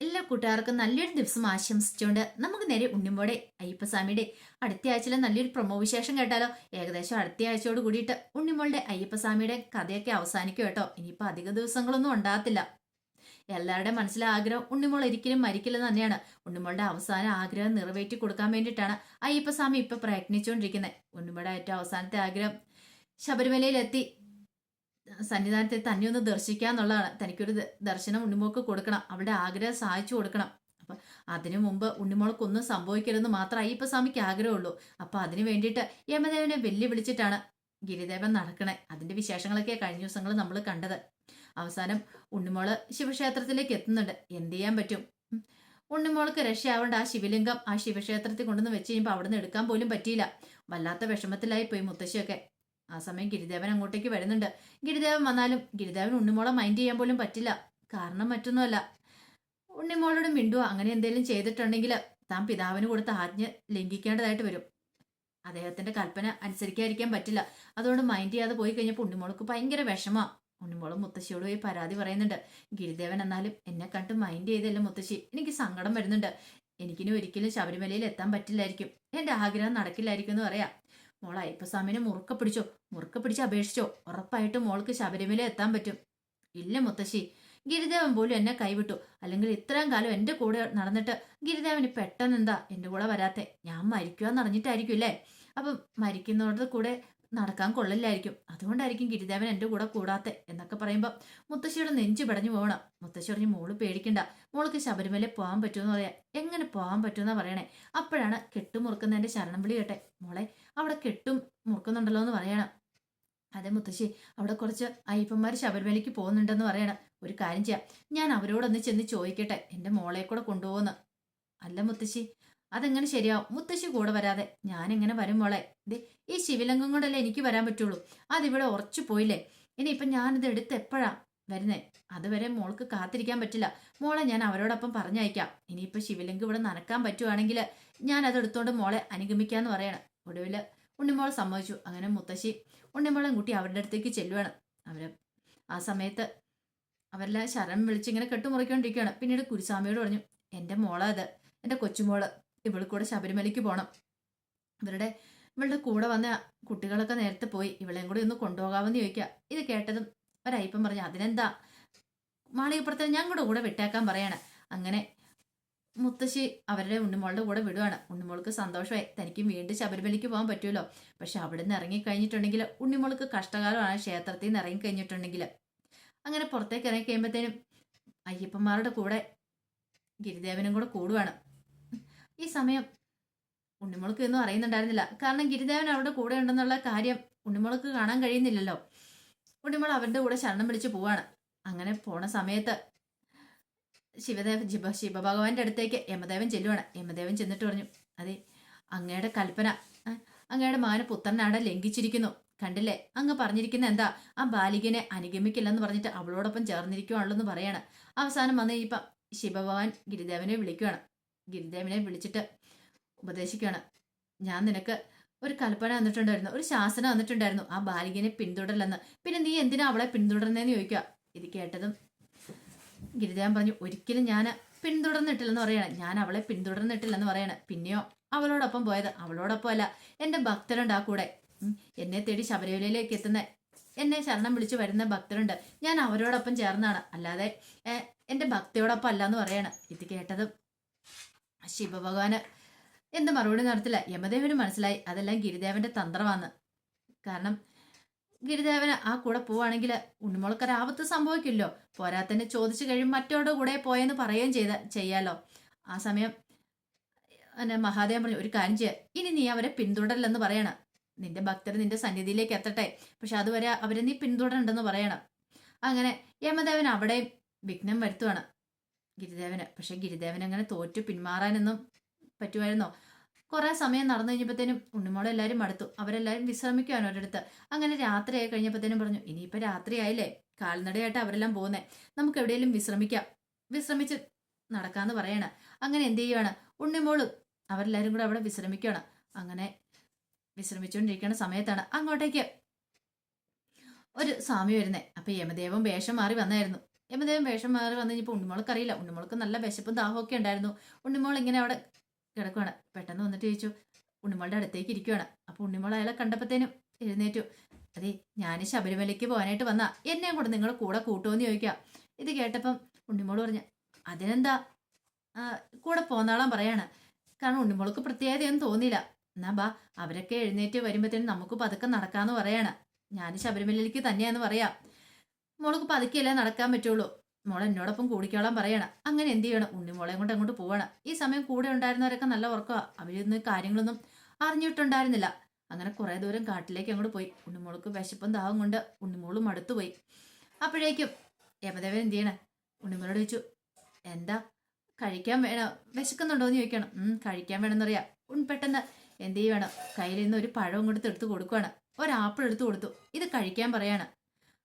എല്ലാ കൂട്ടുകാർക്കും നല്ലൊരു ദിവസം ആശംസിച്ചുകൊണ്ട് നമുക്ക് നേരെ ഉണ്ണിമ്പോടെ അയ്യപ്പസ്വാമിയുടെ അടുത്ത ആഴ്ചയിലെ നല്ലൊരു പ്രൊമോ വിശേഷം കേട്ടാലോ? ഏകദേശം അടുത്ത ആഴ്ചയോട് കൂടിയിട്ട് ഉണ്ണിമോളുടെ അയ്യപ്പസ്വാമിയുടെ കഥയൊക്കെ അവസാനിക്കും കേട്ടോ. ഇനിയിപ്പോൾ അധിക ദിവസങ്ങളൊന്നും ഉണ്ടാകത്തില്ല. എല്ലാവരുടെയും മനസ്സിലെ ആഗ്രഹം ഉണ്ണിമോൾ ഒരിക്കലും മരിക്കില്ലെന്ന് തന്നെയാണ്. ഉണ്ണിമോളുടെ അവസാന ആഗ്രഹം നിറവേറ്റി കൊടുക്കാൻ വേണ്ടിയിട്ടാണ് അയ്യപ്പസ്വാമി ഇപ്പൊ പ്രയത്നിച്ചുകൊണ്ടിരിക്കുന്നത്. ഉണ്ണിമോളുടെ ഏറ്റവും അവസാനത്തെ ആഗ്രഹം ശബരിമലയിലെത്തി. സന്നിധാനത്തെ തന്നെ ഒന്ന് ദർശിക്കാന്നുള്ളതാണ്. തനിക്കൊരു ദ- ദർശനം ഉണ്ണിമോൾക്ക് കൊടുക്കണം. അവളുടെ ആഗ്രഹം സഹായിച്ചു കൊടുക്കണം. അപ്പൊ അതിനു മുമ്പ് ഉണ്ണിമോൾക്കൊന്നും സംഭവിക്കരുതെന്ന് ഇപ്പൊ സ്വാമിക്ക് ആഗ്രഹമുള്ളൂ. അപ്പൊ അതിനു വേണ്ടിയിട്ട് യമദേവനെ വെല്ലുവിളിച്ചിട്ടാണ് ഗിരിദേവൻ നടക്കണേ. അതിന്റെ വിശേഷങ്ങളൊക്കെ കഴിഞ്ഞ ദിവസങ്ങൾ നമ്മൾ കണ്ടത്. അവസാനം ഉണ്ണിമോൾ ശിവക്ഷേത്രത്തിലേക്ക് എത്തുന്നുണ്ട്. എന്ത് ചെയ്യാൻ പറ്റും. ഉണ്ണിമോൾക്ക് രക്ഷയാവേണ്ട ആ ശിവലിംഗം ആ ശിവക്ഷേത്രത്തിൽ കൊണ്ടുവന്ന് വെച്ച് കഴിയുമ്പോൾ അവിടുന്ന് എടുക്കാൻ പോലും പറ്റിയില്ല. വല്ലാത്ത വിഷമത്തിലായി പോയി മുത്തശ്ശിയൊക്കെ. ആ സമയം ഗിരിദേവൻ അങ്ങോട്ടേക്ക് വരുന്നുണ്ട്. ഗിരിദേവൻ വന്നാലും ഗിരിദേവൻ ഉണ്ണിമോളെ മൈൻഡ് ചെയ്യാൻ പോലും പറ്റില്ല. കാരണം മറ്റൊന്നുമല്ല. ഉണ്ണിമോളോട് മിണ്ടുവോ അങ്ങനെ എന്തെങ്കിലും ചെയ്തിട്ടുണ്ടെങ്കിൽ താൻ പിതാവിന് കൊടുത്ത ആജ്ഞ ലംഘിക്കേണ്ടതായിട്ട് വരും. അദ്ദേഹത്തിന്റെ കൽപ്പന അനുസരിക്കാതിരിക്കാൻ പറ്റില്ല. അതുകൊണ്ട് മൈൻഡ് ചെയ്യാതെ പോയി കഴിഞ്ഞപ്പോൾ ഉണ്ണിമോൾക്ക് ഭയങ്കര വിഷമാ ഉണ്ണിമോളും മുത്തശ്ശിയോട് പോയി പരാതി പറയുന്നുണ്ട്. ഗിരിദേവൻ എന്നാലും എന്നെ കണ്ട് മൈൻഡ് ചെയ്തല്ലേ മുത്തശ്ശി? എനിക്ക് സങ്കടം വരുന്നുണ്ട്. എനിക്കിനി ഒരിക്കലും ശബരിമലയിൽ എത്താൻ പറ്റില്ലായിരിക്കും. എന്റെ ആഗ്രഹം നടക്കില്ലായിരിക്കും എന്ന് പറയാം. മോൾ അയ്യപ്പസ്വാമിനെ മുറുക്ക പിടിച്ചോ. മുറുക്ക പിടിച്ച് അപേക്ഷിച്ചോ. ഉറപ്പായിട്ടും മോൾക്ക് ശബരിമല എത്താൻ പറ്റും. ഇല്ല മുത്തശ്ശി. ഗിരിദേവൻ പോലും എന്നെ കൈവിട്ടു. അല്ലെങ്കിൽ ഇത്രയും കാലം എന്റെ കൂടെ നടന്നിട്ട് ഗിരിദേവന് പെട്ടെന്ന് എന്താ എന്റെ കൂടെ വരാത്തെ? ഞാൻ മരിക്കുവാന്ന് അറിഞ്ഞിട്ടായിരിക്കും അല്ലേ അപ്പം മരിക്കുന്നവരുടെ കൂടെ നടക്കാൻ കൊള്ളില്ലായിരിക്കും. അതുകൊണ്ടായിരിക്കും ഗിരിദേവൻ എന്റെ കൂടെ കൂടാത്തെ എന്നൊക്കെ പറയുമ്പോൾ മുത്തശ്ശിയുടെ നെഞ്ചു പടഞ്ഞു പോകണം. മുത്തശ്ശി പറഞ്ഞു മോൾ പേടിക്കണ്ട. മോൾക്ക് ശബരിമല പോകാൻ പറ്റുമെന്ന് പറയാം. എങ്ങനെ പോകാൻ പറ്റുമെന്നാ പറയണേ? അപ്പോഴാണ് കെട്ടുമുറുക്കുന്നതിന്റെ ശരണം വിളി കേട്ടെ. മോളെ അവിടെ കെട്ടും മുറുക്കുന്നുണ്ടല്ലോ എന്ന് പറയണം. അതെ മുത്തശ്ശി അവിടെ കുറച്ച് അയ്യപ്പന്മാർ ശബരിമലയ്ക്ക് പോകുന്നുണ്ടെന്ന് പറയണം. ഒരു കാര്യം ചെയ്യാം. ഞാൻ അവരോടൊന്ന് ചെന്ന് ചോദിക്കട്ടെ എന്റെ മോളെ കൂടെ കൊണ്ടുപോകുന്നു അല്ല മുത്തശ്ശി അതെങ്ങനെ ശരിയാവും? മുത്തശ്ശി കൂടെ വരാതെ. ഞാൻ എങ്ങനെ വരും മോളെ? ദേ ഈ ശിവലിംഗം കൊണ്ടല്ലേ എനിക്ക് വരാൻ പറ്റുള്ളൂ. അതിവിടെ ഉറച്ചു പോയില്ലേ? ഇനി ഇനിയിപ്പം ഞാനിത് എടുത്ത് എപ്പോഴാ വരുന്നേ? അതുവരെ മോൾക്ക് കാത്തിരിക്കാൻ പറ്റില്ല. മോളെ ഞാൻ അവരോടൊപ്പം പറഞ്ഞയക്കാം. ഇനിയിപ്പോൾ ശിവലിംഗം ഇവിടെ നനക്കാൻ പറ്റുവാണെങ്കിൽ ഞാൻ അത് എടുത്തോണ്ട് മോളെ അനുഗമിക്കാന്ന് പറയണം. ഒടുവിൽ ഉണ്ണിമോൾ സമ്മതിച്ചു. അങ്ങനെ മുത്തശ്ശി ഉണ്ണിമോളെ കുട്ടി അവരുടെ അടുത്തേക്ക് ചെല്ലുവാണ്. അവർ ആ സമയത്ത് അവരെല്ലാം ശരം വിളിച്ചിങ്ങനെ കെട്ടുമുറിക്കൊണ്ടിരിക്കുകയാണ്. പിന്നീട് കുരുസ്വാമിയോട് പറഞ്ഞു എന്റെ മോളാ അത് എന്റെ കൊച്ചുമോൾ. ഇവൾ കൂടെ ശബരിമലയ്ക്ക് പോകണം ഇവരുടെ ഇവളുടെ കൂടെ വന്ന കുട്ടികളൊക്കെ നേരത്തെ പോയി. ഇവളെയും കൂടി ഒന്ന് കൊണ്ടുപോകാമെന്ന് ചോദിക്കുക. ഇത് കേട്ടതും ഒരയ്യപ്പം പറഞ്ഞു അതിനെന്താ? മാളികപ്പുറത്തെ ഞങ്ങളുടെ കൂടെ വിട്ടേക്കാൻ പറയാണ്. അങ്ങനെ മുത്തശ്ശി അവരുടെ ഉണ്ണിമോളുടെ കൂടെ വിടുവാണ്. ഉണ്ണിമോൾക്ക് സന്തോഷമായി. തനിക്കും വീണ്ടും ശബരിമലയ്ക്ക് പോകാൻ പറ്റുമല്ലോ. പക്ഷെ അവിടെ നിന്ന് ഇറങ്ങിക്കഴിഞ്ഞിട്ടുണ്ടെങ്കിൽ ഉണ്ണിമോൾക്ക് കഷ്ടകാലമാണ് ക്ഷേത്രത്തിൽ നിന്ന് ഇറങ്ങിക്കഴിഞ്ഞിട്ടുണ്ടെങ്കിൽ അങ്ങനെ പുറത്തേക്ക് ഇറങ്ങി കഴിയുമ്പോഴത്തേനും അയ്യപ്പന്മാരുടെ കൂടെ ഗിരിദേവനും കൂടെ കൂടുവാണ്. ഈ സമയം ഉണ്ണിമോൾക്ക് ഒന്നും അറിയുന്നുണ്ടായിരുന്നില്ല. കാരണം ഗിരിദേവൻ അവരുടെ കൂടെ ഉണ്ടെന്നുള്ള കാര്യം ഉണ്ണിമോൾക്ക് കാണാൻ കഴിയുന്നില്ലല്ലോ. ഉണ്ണിമോൾ അവരുടെ കൂടെ ശരണം വിളിച്ച് പോവാണ്. അങ്ങനെ പോണ സമയത്ത് ശിവദേവ ശിവ ശിവഭഗവാന്റെ അടുത്തേക്ക് യമദേവൻ ചെല്ലുവാണ്. യമദേവൻ ചെന്നിട്ട് പറഞ്ഞു അതെ അങ്ങയുടെ കൽപ്പന അങ്ങയുടെ മാന പുത്രനാടെ ലംഘിച്ചിരിക്കുന്നു. കണ്ടില്ലേ? അങ്ങ് പറഞ്ഞിരിക്കുന്ന എന്താ? ആ ബാലികനെ അനുഗമിക്കില്ലെന്ന് പറഞ്ഞിട്ട് അവളോടൊപ്പം ചേർന്നിരിക്കുവാണല്ലോ എന്ന് പറയാണ്. അവസാനം വന്ന് ഇപ്പം ശിവഭഗവാൻ ഗിരിദേവനെ വിളിക്കുകയാണ് ഗിരിദേവനെ വിളിച്ചിട്ട് ഉപദേശിക്കുകയാണ് ഞാൻ നിനക്ക് ഒരു കൽപ്പന വന്നിട്ടുണ്ടായിരുന്നു ഒരു ശാസനം വന്നിട്ടുണ്ടായിരുന്നു ആ ബാലികനെ പിന്തുടരലെന്ന് പിന്നെ നീ എന്തിനാ അവളെ പിന്തുടരുന്നതെന്ന് ചോദിക്കുക ഇത് കേട്ടതും ഗിരിദേവൻ പറഞ്ഞു ഒരിക്കലും ഞാൻ പിന്തുടർന്നിട്ടില്ലെന്ന് പറയണം. ഞാൻ അവളെ പിന്തുടർന്നിട്ടില്ലെന്ന് പറയണം. പിന്നെയോ അവളോടൊപ്പം പോയത് അവളോടൊപ്പം അല്ല എന്റെ ഭക്തരുണ്ട് ആ കൂടെ. എന്നെ തേടി ശബരിമലയിലേക്ക് എത്തുന്ന എന്നെ ശരണം വിളിച്ചു വരുന്ന ഭക്തരുണ്ട്. ഞാൻ അവരോടൊപ്പം ചേർന്നാണ്. അല്ലാതെ എന്റെ ഭക്തിയോടൊപ്പം അല്ല എന്ന് പറയണം. ഇത് കേട്ടതും ശിവഭഗവാന് എന്ത് മറുപടി നടത്തില്ല. യമദേവന് മനസ്സിലായി. അതെല്ലാം ഗിരിദേവന്റെ തന്ത്രമാണ്. കാരണം ഗിരിദേവന് ആ കൂടെ പോവാണെങ്കിൽ ഉണ്ണിമുളക്കൊരു ആപത്ത് സംഭവിക്കില്ലോ. പോരാത്തന്നെ ചോദിച്ചു കഴിയും മറ്റോടെ കൂടെ പോയെന്ന് പറയുകയും ചെയ്ത ചെയ്യാലോ. ആ സമയം എന്നെ മഹാദേവൻ പറഞ്ഞു ഒരു കാര്യം ചെയ്യുക ഇനി നീ അവരെ പിന്തുടരില്ലെന്ന് പറയണം. നിന്റെ ഭക്തർ നിന്റെ സന്നിധിയിലേക്ക് എത്തട്ടെ. പക്ഷെ അതുവരെ അവരെ നീ പിന്തുടരണ്ടെന്ന് പറയണം. അങ്ങനെ യമദേവൻ അവിടെയും വിഘ്നം വരുത്തുവാണ് ഗിരിദേവന്. പക്ഷെ ഗിരിദേവൻ അങ്ങനെ തോറ്റു പിന്മാറാനൊന്നും പറ്റുമായിരുന്നോ? കുറെ സമയം നടന്നു കഴിഞ്ഞപ്പോഴത്തേനും ഉണ്ണിമോളെ എല്ലാവരും മടുത്തു. അവരെല്ലാവരും വിശ്രമിക്കുകയാണ് ഒരിടത്ത്. അങ്ങനെ രാത്രിയായി കഴിഞ്ഞപ്പോഴത്തേനും പറഞ്ഞു ഇനിയിപ്പോ രാത്രിയായില്ലേ? കാൽനടയായിട്ട് അവരെല്ലാം പോകുന്നേ. നമുക്ക് എവിടെയെങ്കിലും വിശ്രമിക്കാം. വിശ്രമിച്ച് നടക്കാന്ന് പറയണ. അങ്ങനെ എന്ത് ചെയ്യുവാണ്? ഉണ്ണിമോളും അവരെല്ലാവരും കൂടെ അവിടെ വിശ്രമിക്കുകയാണ്. അങ്ങനെ വിശ്രമിച്ചുകൊണ്ടിരിക്കുന്ന സമയത്താണ് അങ്ങോട്ടേക്ക് ഒരു സ്വാമി വരുന്നേ. അപ്പൊ യമദേവൻ വേഷം മാറി വന്നായിരുന്നു. യമദേവൻ വേഷം മാറി വന്നു കഴിഞ്ഞപ്പോൾ ഉണ്ണിമോൾക്ക് അറിയില്ല ഉണ്ണിമോൾക്ക് നല്ല വിശപ്പും ദാഹമൊക്കെ ഉണ്ടായിരുന്നു. ഉണ്ണിമോൾ ഇങ്ങനെ അവിടെ കിടക്കുവാണ്. പെട്ടെന്ന് വന്നിട്ട് ചോദിച്ചു ഉണ്ണിമോളുടെ അടുത്തേക്ക് ഇരിക്കുവാണ്. അപ്പോൾ ഉണ്ണിമോൾ അയാളെ കണ്ടപ്പോഴത്തേനും എഴുന്നേറ്റു. അതെ ഞാൻ ശബരിമലയ്ക്ക് പോകാനായിട്ട് വന്നാ. എന്നെയും കൂടെ നിങ്ങൾ കൂടെ കൂട്ടുമെന്ന് ചോദിക്കുക ഇത് കേട്ടപ്പം ഉണ്ണിമോൾ പറഞ്ഞു അതിനെന്താ? കൂടെ പോന്നാളാൻ പറയാണ്. കാരണം ഉണ്ണിമോൾക്ക് പ്രത്യേകതയൊന്നും തോന്നിയില്ല. എന്നാ ബാ അവരൊക്കെ എഴുന്നേറ്റ് വരുമ്പോഴത്തേനും നമുക്ക് പതുക്കെ നടക്കാന്ന് പറയാണ്. ഞാൻ ശബരിമലയിലേക്ക് തന്നെയാന്ന് പറയാം. മോൾക്ക് പതുക്കെയല്ലേ നടക്കാൻ പറ്റുള്ളൂ. മോൾ എന്നോടൊപ്പം കൂടിക്കോളാൻ പറയണം. അങ്ങനെ എന്ത് ചെയ്യണം? ഉണ്ണിമോളെയും കൊണ്ട് അങ്ങോട്ട് പോവണം. ഈ സമയം കൂടെ ഉണ്ടായിരുന്നവരൊക്കെ നല്ല ഉറക്കമാണ് അവരൊന്നും കാര്യങ്ങളൊന്നും അറിഞ്ഞിട്ടുണ്ടായിരുന്നില്ല. അങ്ങനെ കുറേ ദൂരം കാട്ടിലേക്ക് അങ്ങോട്ട് പോയി. ഉണ്ണിമോൾക്ക് വിശപ്പും ദാഹം കൊണ്ട് ഉണ്ണിമോളും മടുത്തു പോയി. അപ്പോഴേക്കും യമദേവൻ എന്ത് ചെയ്യണേ? ഉണ്ണിമോളോട് ചോദിച്ചു എന്താ? കഴിക്കാൻ വേണം? വിശക്കുന്നുണ്ടോ എന്ന് ചോദിക്കണം. കഴിക്കാൻ വേണമെന്നറിയാം. ഉൺ പെട്ടെന്ന് എന്ത് ചെയ്യണം കയ്യിൽ നിന്ന് ഒരു പഴം കൊടുത്ത് എടുത്ത് കൊടുക്കുവാണ്. ഒരാപ്പിൾ എടുത്ത് കൊടുത്തു. ഇത് കഴിക്കാൻ പറയാണ്.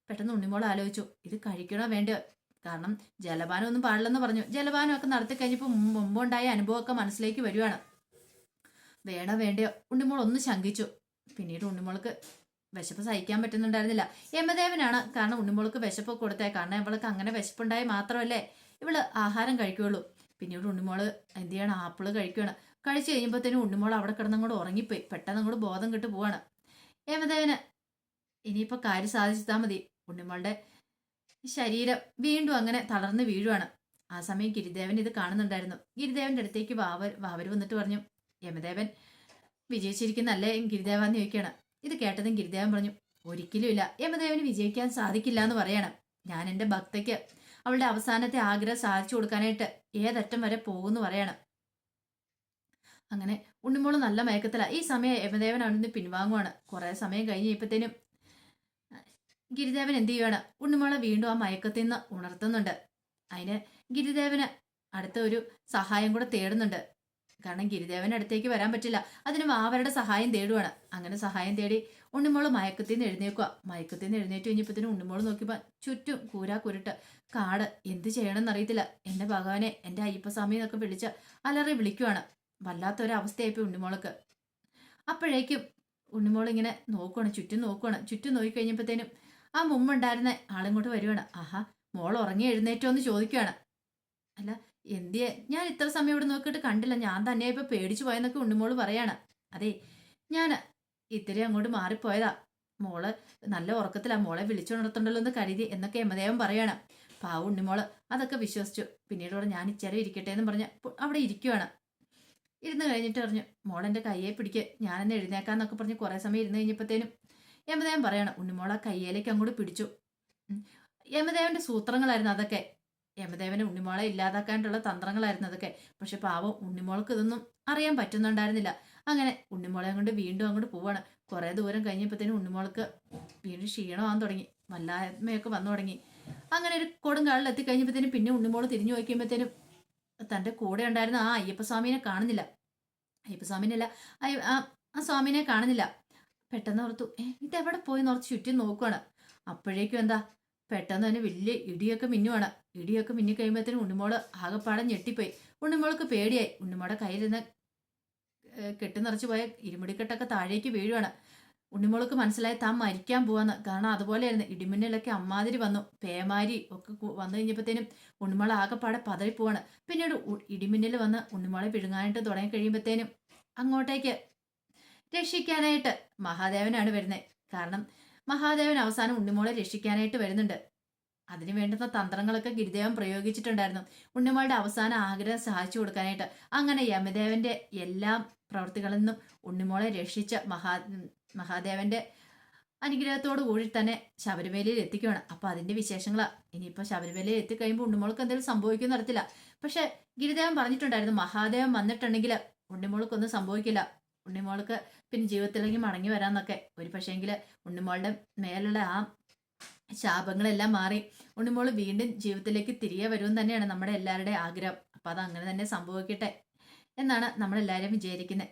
പെട്ടെന്ന് ഉണ്ണിമോൾ ആലോചിച്ചു ഇത് കഴിക്കണോ വേണ്ടയോ? കാരണം ജലപാനം ഒന്നും പാടില്ലെന്ന് പറഞ്ഞു. ജലപാനം ഒക്കെ നടത്തി കഴിഞ്ഞപ്പോൾ മുമ്പുണ്ടായ അനുഭവമൊക്കെ മനസ്സിലേക്ക് വരുവാണ്. വേണോ വേണ്ടയോ? ഉണ്ണിമോൾ ഒന്ന് ശങ്കിച്ചു. പിന്നീട് ഉണ്ണിമോൾക്ക് വിശപ്പ് സഹിക്കാൻ പറ്റുന്നുണ്ടായിരുന്നില്ല. യമദേവനാണ് കാരണം ഉണ്ണിമോൾക്ക് വിശപ്പ് കൊടുത്തേ. കാരണം ഇവൾക്ക് അങ്ങനെ വിശപ്പുണ്ടായി മാത്രമല്ലേ ഇവൾ ആഹാരം കഴിക്കുകയുള്ളൂ. പിന്നീട് ഉണ്ണിമോൾ എന്ത് ചെയ്യണം ആപ്പിൾ കഴിക്കുകയാണ്. കഴിച്ചു കഴിയുമ്പോഴത്തേനും ഉണ്ണിമോൾ അവിടെ കിടന്നങ്ങോട്ട് ഉറങ്ങിപ്പോയി. പെട്ടെന്ന് അങ്ങോട്ട് ബോധം കിട്ടു പോവാണ്. യമദേവന് ഇനിയിപ്പോൾ കാര്യം സാധിച്ചാൽ മതി. ഉണ്ണിമോളുടെ ശരീരം വീണ്ടും അങ്ങനെ തളർന്ന് വീഴുവാണ്. ആ സമയം ഗിരിദേവൻ ഇത് കാണുന്നുണ്ടായിരുന്നു. ഗിരിദേവന്റെ അടുത്തേക്ക് വാവർ വാവർ വന്നിട്ട് പറഞ്ഞു യമദേവൻ വിജയിച്ചിരിക്കുന്നല്ലേ? ഗിരിദേവ എന്ന് ചോദിക്കുകയാണ്. ഇത് കേട്ടതും ഗിരിദേവൻ പറഞ്ഞു ഒരിക്കലും ഇല്ല. യമദേവന് വിജയിക്കാൻ സാധിക്കില്ല എന്ന് പറയണം. ഞാൻ എന്റെ ഭക്തയ്ക്ക് അവളുടെ അവസാനത്തെ ആഗ്രഹം സാധിച്ചു കൊടുക്കാനായിട്ട് ഏതറ്റം വരെ പോകുമെന്ന് പറയണം. അങ്ങനെ ഉണ്ണിമോൾ നല്ല മയക്കത്തില. ഈ സമയം യമദേവൻ അവിടെ നിന്ന് പിൻവാങ്ങുവാണ്. കുറെ സമയം കഴിഞ്ഞ് ഇപ്പത്തേനും ഗിരിദേവൻ എന്തു ചെയ്യുകയാണ് ഉണ്ണിമോളെ വീണ്ടും ആ മയക്കത്തിൽ നിന്ന് ഉണർത്തുന്നുണ്ട്. അതിന് ഗിരിദേവന് അടുത്ത ഒരു സഹായം കൂടെ തേടുന്നുണ്ട്. കാരണം ഗിരിദേവന്റെ അടുത്തേക്ക് വരാൻ പറ്റില്ല. അതിന് മാവരുടെ സഹായം തേടുവാണ്. അങ്ങനെ സഹായം തേടി ഉണ്ണിമോൾ മയക്കത്തിൽ നിന്ന് എഴുന്നേക്കുക മയക്കത്തിൽ നിന്ന് എഴുന്നേറ്റ് കഴിഞ്ഞപ്പോഴത്തേനും ഉണ്ണിമോൾ നോക്കിയപ്പോൾ ചുറ്റും കൂരാ കുരുട്ട്. കാട് എന്ത് ചെയ്യണമെന്ന് അറിയത്തില്ല എന്റെ ഭഗവാനെ എന്റെ അയ്യപ്പസ്വാമി എന്നൊക്കെ വിളിച്ച് അലറി വിളിക്കുവാണ്. വല്ലാത്തൊരവസ്ഥയായിപ്പോയി ഉണ്ണിമോൾക്ക്. അപ്പോഴേക്കും ഉണ്ണിമോൾ ഇങ്ങനെ നോക്കുവാണ് ചുറ്റും നോക്കുവാണ്. ചുറ്റും നോക്കി കഴിഞ്ഞപ്പോഴത്തേനും ആ മുമ്പുണ്ടായിരുന്ന ആളിങ്ങോട്ട് വരുവാണ്. ആഹാ മോൾ ഉറങ്ങി എഴുന്നേറ്റോ എന്ന് ചോദിക്കുകയാണ് അല്ല എന്തിയെ? ഞാൻ ഇത്ര സമയം ഇവിടെ നോക്കിയിട്ട് കണ്ടില്ല. ഞാൻ തന്നെ ഇപ്പൊ പേടിച്ചു പോയെന്നൊക്കെ ഉണ്ണിമോൾ പറയാണ്. അതെ ഞാൻ ഇത്തിരി അങ്ങോട്ട് മാറിപ്പോയതാ. മോൾ നല്ല ഉറക്കത്തിലാ. മോളെ വിളിച്ചുണർത്തണ്ടല്ലോ എന്ന് കരുതി എന്നൊക്കെ യമദേവൻ പറയാണ്. പാവ ഉണ്ണിമോൾ അതൊക്കെ വിശ്വസിച്ചു. പിന്നീട് ഇവിടെ ഞാൻ ഇച്ചിരി ഇരിക്കട്ടെ എന്ന് പറഞ്ഞ അവിടെ ഇരിക്കുവാണ്. ഇരുന്ന് കഴിഞ്ഞിട്ട് പറഞ്ഞു മോളെന്റെ കയ്യെ പിടിക്ക്. ഞാനെന്ന് എഴുന്നേക്കാന്നൊക്കെ പറഞ്ഞ് കുറെ സമയം ഇരുന്ന് കഴിഞ്ഞപ്പോഴത്തേനും യമദേവൻ പറയാണ് ഉണ്ണിമോളെ കയ്യിലേക്ക് അങ്ങോട്ട് പിടിച്ചു. യമദേവന്റെ സൂത്രങ്ങളായിരുന്നു അതൊക്കെ. യമദേവന് ഉണ്ണിമോളെ ഇല്ലാതാക്കാനുള്ള തന്ത്രങ്ങളായിരുന്നു അതൊക്കെ. പക്ഷെ പാവം ഉണ്ണിമോൾക്ക് ഇതൊന്നും അറിയാൻ പറ്റുന്നുണ്ടായിരുന്നില്ല. അങ്ങനെ ഉണ്ണിമോളെ കൊണ്ട് വീണ്ടും അങ്ങോട്ട് പോവാണ്. കുറെ ദൂരം കഴിഞ്ഞപ്പോഴത്തേനും ഉണ്ണിമോൾക്ക് വീണ്ടും ക്ഷീണമാകാൻ തുടങ്ങി. വല്ലായ്മയൊക്കെ വന്നു തുടങ്ങി. അങ്ങനെ ഒരു കൊടുങ്കാളിൽ എത്തി എത്തിക്കഴിഞ്ഞപ്പോഴത്തേനും പിന്നെ ഉണ്ണിമോൾ തിരിഞ്ഞു നോക്കിയപ്പോഴത്തേനും തന്റെ കൂടെ ഉണ്ടായിരുന്ന ആ അയ്യപ്പസ്വാമിനെ കാണുന്നില്ല. അയ്യപ്പസ്വാമിനല്ല അയ്യ- ആ ആ സ്വാമിനെ കാണുന്നില്ല. പെട്ടെന്ന് ഓർത്തു ഇതെവിടെ പോയി ഓർത്ത് ചുറ്റും നോക്കുവാണ്. അപ്പോഴേക്കും എന്താ പെട്ടെന്ന് തന്നെ വലിയ ഇടിയൊക്കെ മിന്നുവാണ്. ഇടിയൊക്കെ മിന്നി കഴിയുമ്പോഴത്തേനും ഉണ്ണിമോൾ ആകെപ്പാടെ ഞെട്ടിപ്പോയി. ഉണ്ണിമോൾക്ക് പേടിയായി. ഉണ്ണിമോടെ കയ്യിലിരുന്ന് കെട്ടി നിറച്ചു പോയ ഇരുമുടിക്കെട്ടൊക്കെ താഴേക്ക് വീഴുവാണ്. ഉണ്ണിമോൾക്ക് മനസ്സിലായി താൻ മരിക്കാൻ പോവാന്ന്. കാരണം അതുപോലെയായിരുന്നു. ഇടിമിന്നലൊക്കെ അമ്മാതിരി വന്നു. പേമാരി ഒക്കെ വന്നു കഴിഞ്ഞപ്പോഴത്തേനും ഉണ്ണിമോൾ ആകെപ്പാടെ പതറിപ്പോവാണ്. പിന്നീട് ഇടിമിന്നൽ വന്ന് ഉണ്ണിമോളെ പിഴുങ്ങാനായിട്ട് തുടങ്ങി കഴിയുമ്പോഴത്തേനും അങ്ങോട്ടേക്ക് രക്ഷിക്കാനായിട്ട് മഹാദേവനാണ് വരുന്നത് കാരണം മഹാദേവൻ അവസാനം ഉണ്ണിമോളെ രക്ഷിക്കാനായിട്ട് വരുന്നുണ്ട്. അതിനു വേണ്ടുന്ന തന്ത്രങ്ങളൊക്കെ ഗിരിദേവൻ പ്രയോഗിച്ചിട്ടുണ്ടായിരുന്നു. ഉണ്ണിമോളുടെ അവസാന ആഗ്രഹം സഹായിച്ചു കൊടുക്കാനായിട്ട്. അങ്ങനെ യമദേവന്റെ എല്ലാ പ്രവൃത്തികളിൽ നിന്നും ഉണ്ണിമോളെ രക്ഷിച്ച മഹാ മഹാദേവന്റെ അനുഗ്രഹത്തോടു കൂടി തന്നെ ശബരിമലയിൽ എത്തിക്കുകയാണ്. അപ്പൊ അതിന്റെ വിശേഷങ്ങളാ. ഇനിയിപ്പോ ശബരിമലയിൽ എത്തിക്കഴിയുമ്പോൾ ഉണ്ണിമോൾക്ക് എന്തെങ്കിലും സംഭവിക്കുന്ന നടത്തില്ല പക്ഷെ ഗിരിദേവൻ പറഞ്ഞിട്ടുണ്ടായിരുന്നു മഹാദേവൻ വന്നിട്ടുണ്ടെങ്കിൽ ഉണ്ണിമോൾക്കൊന്നും സംഭവിക്കില്ല. ഉണ്ണിമോൾക്ക് പിന്നെ ജീവിതത്തിലേക്ക് മടങ്ങി വരാമെന്നൊക്കെ ഒരു പക്ഷേങ്കിൽ ഉണ്ണിമോളുടെ മേലുള്ള ആ ശാപങ്ങളെല്ലാം മാറി ഉണ്ണിമോൾ വീണ്ടും ജീവിതത്തിലേക്ക് തിരികെ വരുമെന്ന് തന്നെയാണ് നമ്മുടെ എല്ലാവരുടെയും ആഗ്രഹം. അപ്പം അത് അങ്ങനെ തന്നെ സംഭവിക്കട്ടെ എന്നാണ് നമ്മളെല്ലാവരും വിചാരിക്കുന്നത്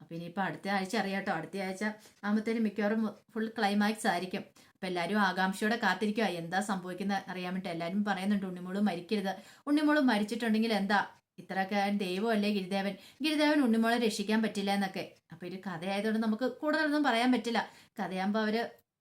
അപ്പം ഇനിയിപ്പോൾ അടുത്ത ആഴ്ച അറിയാട്ടോ. അടുത്ത ആഴ്ച ആകുമ്പോഴത്തേനും മിക്കവാറും ഫുൾ ക്ലൈമാക്സ് ആയിരിക്കും. അപ്പോൾ എല്ലാവരും ആകാംക്ഷയോടെ കാത്തിരിക്കുക എന്താ സംഭവിക്കുന്നത് അറിയാൻ വേണ്ടി എല്ലാവരും പറയുന്നുണ്ട് ഉണ്ണിമോൾ മരിക്കരുത്. ഉണ്ണിമോൾ മരിച്ചിട്ടുണ്ടെങ്കിൽ എന്താ? ഇത്രയൊക്കെ ദൈവമല്ലേ ഗിരിദേവൻ? ഗിരിദേവൻ ഉണ്ണിമോളെ രക്ഷിക്കാൻ പറ്റില്ല എന്നൊക്കെ. അപ്പൊ ഒരു കഥയായതുകൊണ്ട് നമുക്ക് കൂടുതലൊന്നും പറയാൻ പറ്റില്ല. കഥയാകുമ്പോൾ അവർ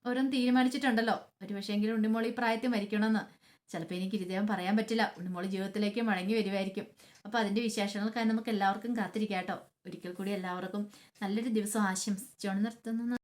ഓരോന്ന് തീരുമാനിച്ചിട്ടുണ്ടല്ലോ. ഒരു പക്ഷേങ്കിലും ഉണ്ണിമോൾ ഈ പ്രായത്തിൽ മരിക്കണമെന്ന്. ചിലപ്പോൾ എനിക്ക് ഗിരിദേവൻ പറയാൻ പറ്റില്ല. ഉണ്ണിമോൾ ജീവിതത്തിലേക്ക് മടങ്ങി വരുമായിരിക്കും അപ്പോൾ അതിന്റെ വിശേഷങ്ങൾക്കായി നമുക്ക് എല്ലാവർക്കും കാത്തിരിക്കാം കേട്ടോ. ഒരിക്കൽ കൂടി എല്ലാവർക്കും നല്ലൊരു ദിവസം ആശംസിച്ചുകൊണ്ട് നിർത്തുന്നു.